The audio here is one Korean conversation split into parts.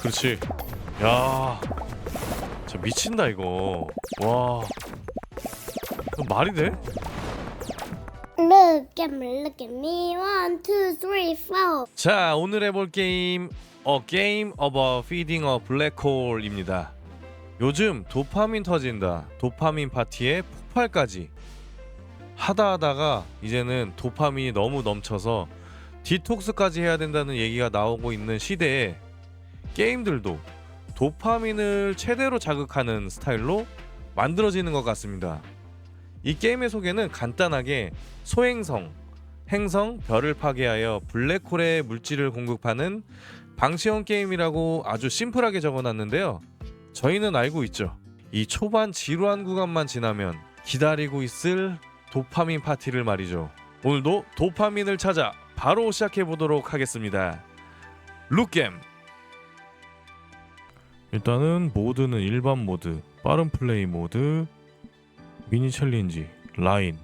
그렇지. 야, 저 미친다 이거. 와, 이거 말이 돼? Look at me, look at me. One, two, three, four. 자, 오늘 해볼 게임 A Game of a Feeding a Black Hole입니다. 요즘 도파민 터진다. 도파민 파티에 폭발까지. 하다 하다가 이제는 도파민이 너무 넘쳐서 디톡스까지 해야 된다는 얘기가 나오고 있는 시대에 게임들도 도파민을 최대로 자극하는 스타일로 만들어지는 것 같습니다. 이 게임의 소개는 간단하게 소행성, 행성, 별을 파괴하여 블랙홀의 물질을 공급하는 방시형 게임이라고 아주 심플하게 적어놨는데요. 저희는 알고 있죠. 이 초반 지루한 구간만 지나면 기다리고 있을 도파민 파티를 말이죠. 오늘도 도파민을 찾아 바로 시작해 보도록 하겠습니다. 룩겜 일단은 모드는 일반 모드, 빠른 플레이 모드, 미니 챌린지, 라인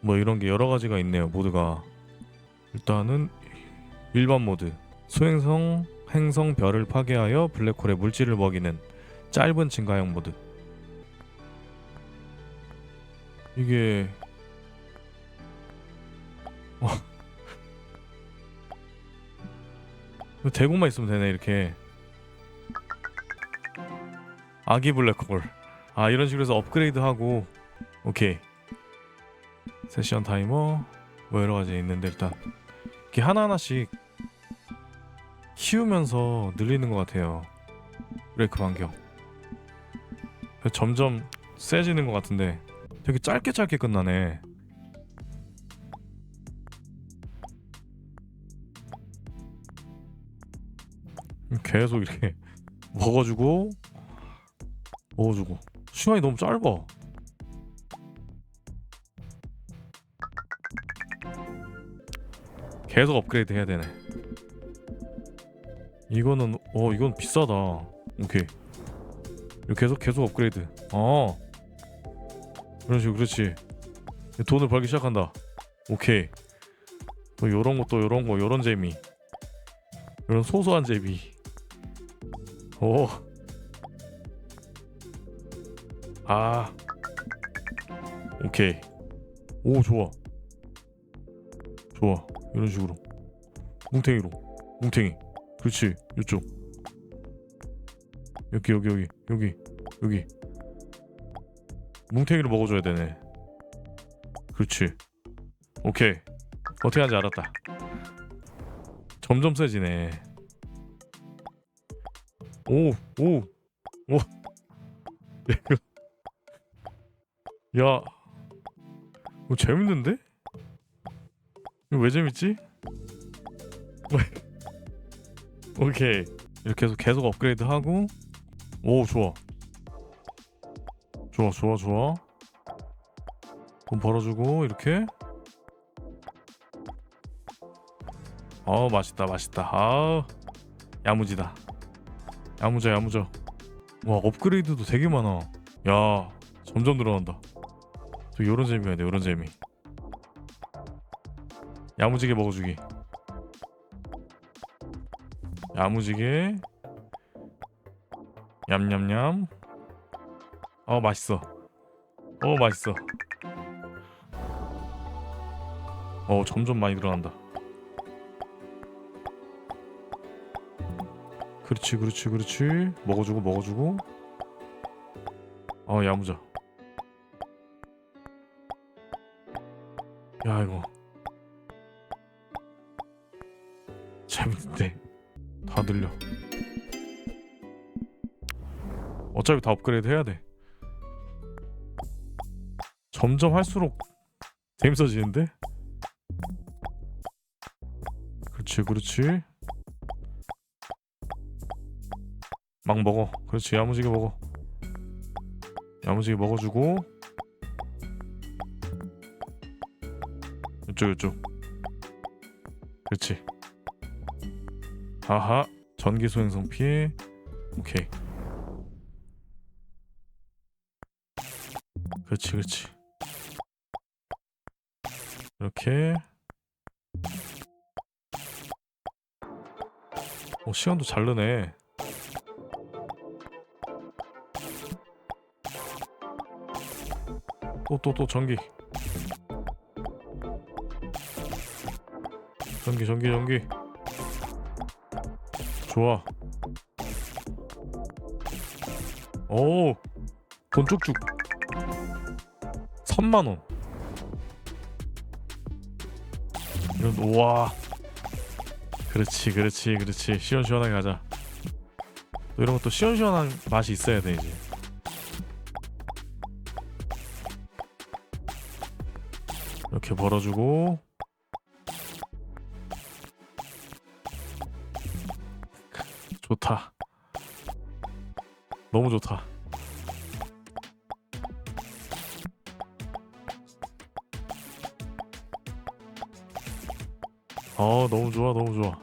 뭐 이런 게 여러 가지가 있네요. 모드가 일단은 일반 모드 소행성 행성 별을 파괴하여 블랙홀의 물질을 먹이는 짧은 증가형 모드 이게 어. 대고만 있으면 되네 이렇게 아기 블랙홀. 아 이런 식으로 해서 업그레이드하고. 오케이. 세션 타이머. 뭐 여러 가지 있는데 일단 이렇게 하나하나씩 키우면서 늘리는 것 같아요. 브레이크 반경. 점점 세지는 것 같은데 되게 짧게 짧게 끝나네. 계속 이렇게 먹어주고 먹어주고 시간이 너무 짧아 계속 업그레이드 해야 되네. 이거는 어 이건 비싸다. 오케이. 계속 계속 업그레이드. 어. 그런 식으로 그렇지. 돈을 벌기 시작한다. 오케이. 또 요런 것도 요런 거 요런 재미. 이런 소소한 재미. 오. 아. 오케이. 오 좋아. 좋아. 이런 식으로. 뭉탱이로. 뭉탱이. 그렇지. 이쪽. 여기 여기 여기. 여기. 여기. 뭉탱이를 먹어줘야 되네. 그렇지. 오케이. 어떻게 하는지 알았다. 점점 세지네. 오오오 야. 이거 재밌는데? 이거 왜 재밌지? 오케이. 이렇게 해서 계속 업그레이드 하고. 오 좋아. 좋아 좋아 좋아. 돈 벌어주고 이렇게. 아 맛있다 맛있다. 아 야무지다. 야무져 야무져. 와 업그레이드도 되게 많아. 야 점점 늘어난다 또 요런 재미가 돼 요런 재미. 야무지게 먹어주기. 야무지게. 냠냠냠. 어 맛있어. 어 맛있어. 어 점점 많이 들어간다. 그렇지 그렇지 그렇지. 먹어주고 먹어주고. 어 야무져 야 이거. 재밌는데. 다 들려. 어차피 다 업그레이드 해야 돼. 점점 할수록 재밌어지는데? 그렇지 그렇지. 막 먹어. 그렇지 야무지게 먹어. 야무지게 먹어주고 이쪽 이쪽. 그렇지 아하. 전기 소행성 피해 오케이. 그렇지 그렇지 이렇게. 어 시간도 잘르네. 또 또 또 전기. 전기 전기 전기. 좋아. 오돈 쭉쭉 3만원. 이런 우와. 그렇지 그렇지 그렇지. 시원시원하게 가자. 또 이런 것도 시원시원한 맛이 있어야 돼 이제. 이렇게 벌어주고 좋다. 너무 좋다. 어 너무 좋아 너무 좋아.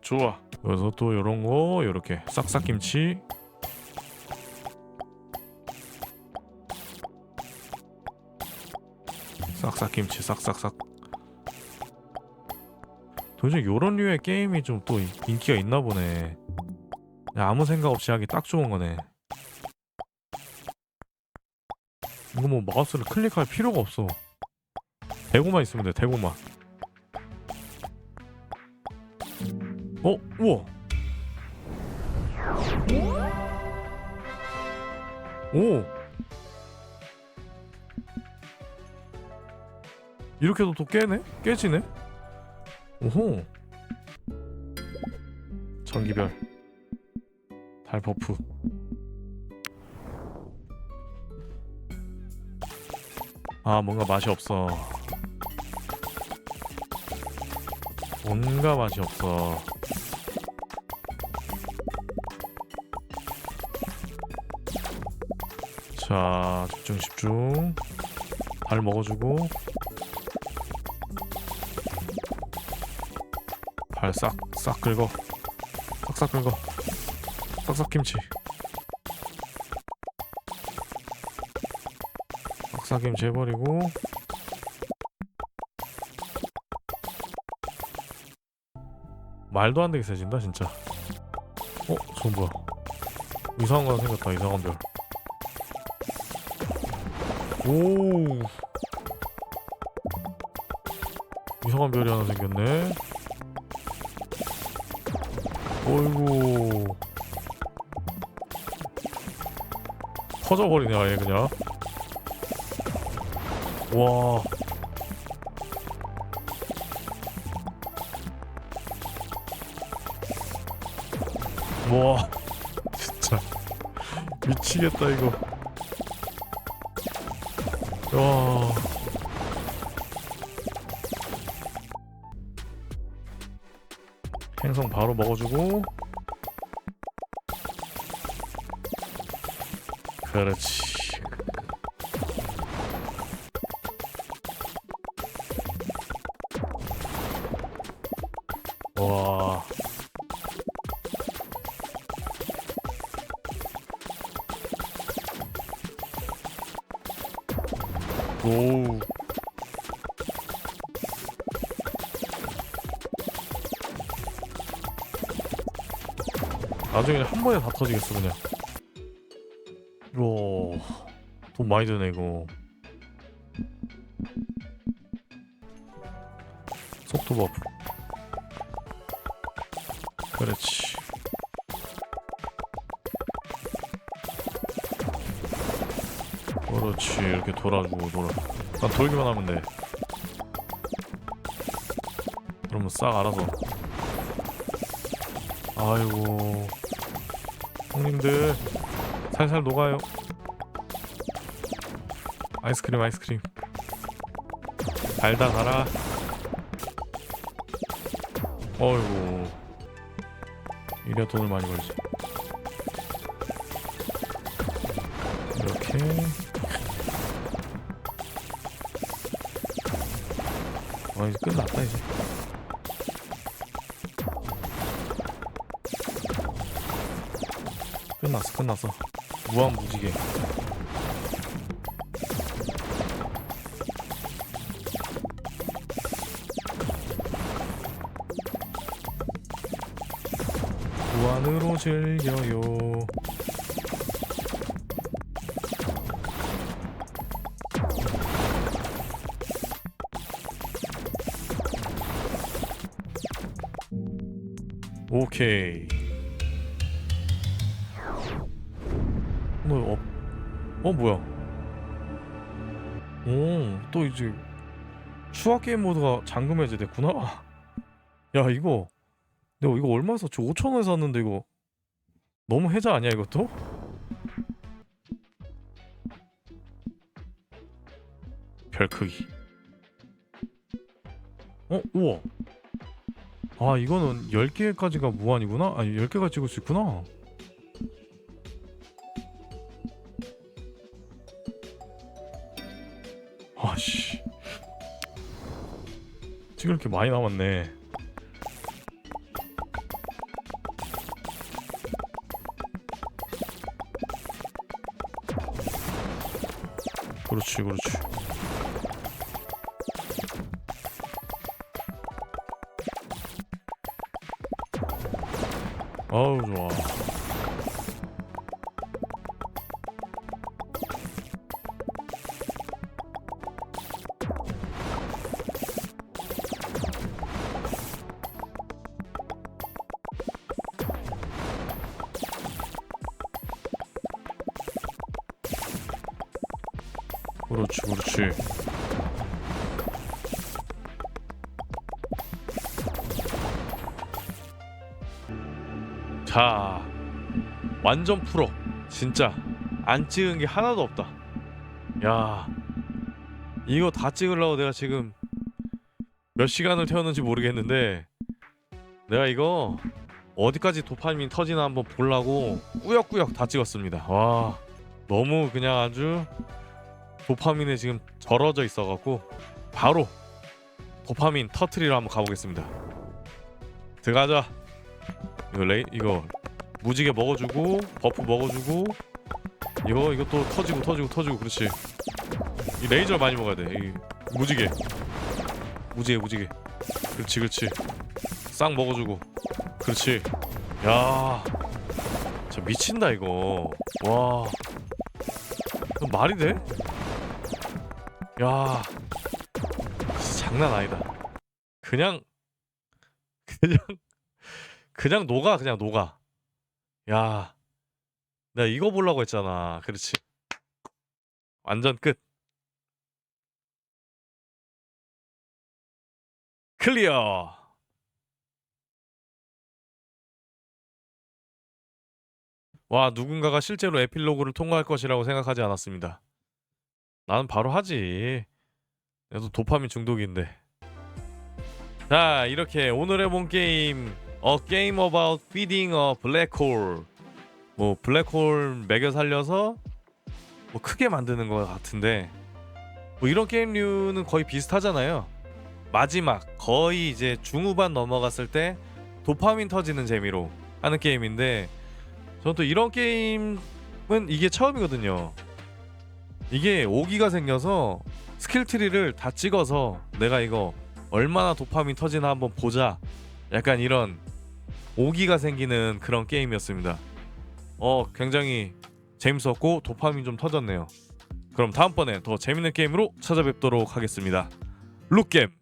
좋아. 그래서 또 요런 거 요렇게 싹싹김치. 싹싹김치 싹싹싹 도대체 요런 류의 게임이 좀 또 인기가 있나 보네 아무 생각 없이 하기 딱 좋은 거네 이거 뭐 마우스를 클릭할 필요가 없어 대고만 있으면 돼 대고만 어? 우와 오 이렇게 해도 또 깨네? 깨지네? 오호. 전기별. 달 버프. 아 뭔가 맛이 없어. 뭔가 맛이 없어. 자 집중 집중. 발 먹어주고 발 싹 싹 긁어 싹싹 긁어 싹싹 김치 싹싹 김치 해버리고 말도 안 되게 세진다 진짜 어? 저건 뭐야 이상한 거 생겼다 이상한 별 오. 이상한 별이 하나 생겼네. 어이구. 터져버리네 아예 그냥. 와. 와. 진짜 미치겠다 이거. 와. 바로 먹어주고. 그렇지. 나중에 한 번에 다 터지겠어 그냥. 우와. 돈 많이 드네 이거. 속도 버프. 그렇지. 그렇지 이렇게 돌아주고 돌아. 난 돌기만 하면 돼. 그러면 싹 알아서. 아이고. 형님들 살살 녹아요. 아이스크림 아이스크림. 달다 달아. 어이구. 이래야 돈을 많이 벌지. 이렇게. 아 이제 끝났다 이제 끝났어 끝났어. 무한무지개. 무한으로 즐겨요. 오케이. 뭐 어, 어 뭐야? 오, 또 이제 추가 게임 모드가 잠금 해제됐구나. 야 이거 내가 이거 얼마 샀지? 5천 원 샀는데 이거 너무 해자 아니야 이것도? 별 크기. 어 우와. 아 이거는 10개까지가 무한이구나? 아니 10개가 찍을 수 있구나 아씨. 찍을 게 많이 남았네. 그렇지 그렇지. 아우 좋아 그렇지 그렇지. 자 완전 프로. 진짜. 안 찍은 게 하나도 없다. 야 이거 다 찍으려고 내가 지금 몇 시간을 태웠는지 모르겠는데 내가 이거 어디까지 도파민 터지나 한번 보려고 꾸역꾸역 다 찍었습니다. 와 너무 그냥 아주 도파민에 지금 절어져 있어갖고 바로 도파민 터트리러 한번 가보겠습니다. 들어가자. 이거 레이 이거 무지개 먹어주고 버프 먹어주고 이거 또 터지고 터지고 터지고 그렇지. 이 레이저 많이 먹어야 돼 이 무지개. 무지개 무지개. 그렇지 그렇지. 싹 먹어주고. 그렇지. 야. 진짜 미친다 이거. 와. 말이 돼? 야 장난 아니다. 그냥 그냥 그냥 녹아 그냥 녹아. 야 내가 이거 보려고 했잖아. 그렇지. 완전 끝. 클리어. 와 누군가가 실제로 에필로그를 통과할 것이라고 생각하지 않았습니다 나는 바로 하지. 나도 도파민 중독인데. 자 이렇게 오늘 해본 게임 A Game About Feeding 뭐 블랙홀 매겨 살려서 뭐 크게 만드는 것 같은데. 뭐 이런 게임류는 거의 비슷하잖아요. 마지막 거의 이제 중후반 넘어갔을 때 도파민 터지는 재미로 하는 게임인데 저는 또 이런 게임은 이게 처음이거든요 이게 오기가 생겨서 스킬 트리를 다 찍어서 내가 이거 얼마나 도파민 터지나 한번 보자. 약간 이런 오기가 생기는 그런 게임이었습니다. 어 굉장히 재밌었고 도파민 좀 터졌네요. 그럼 다음번에 더 재밌는 게임으로 찾아뵙도록 하겠습니다. 룩겜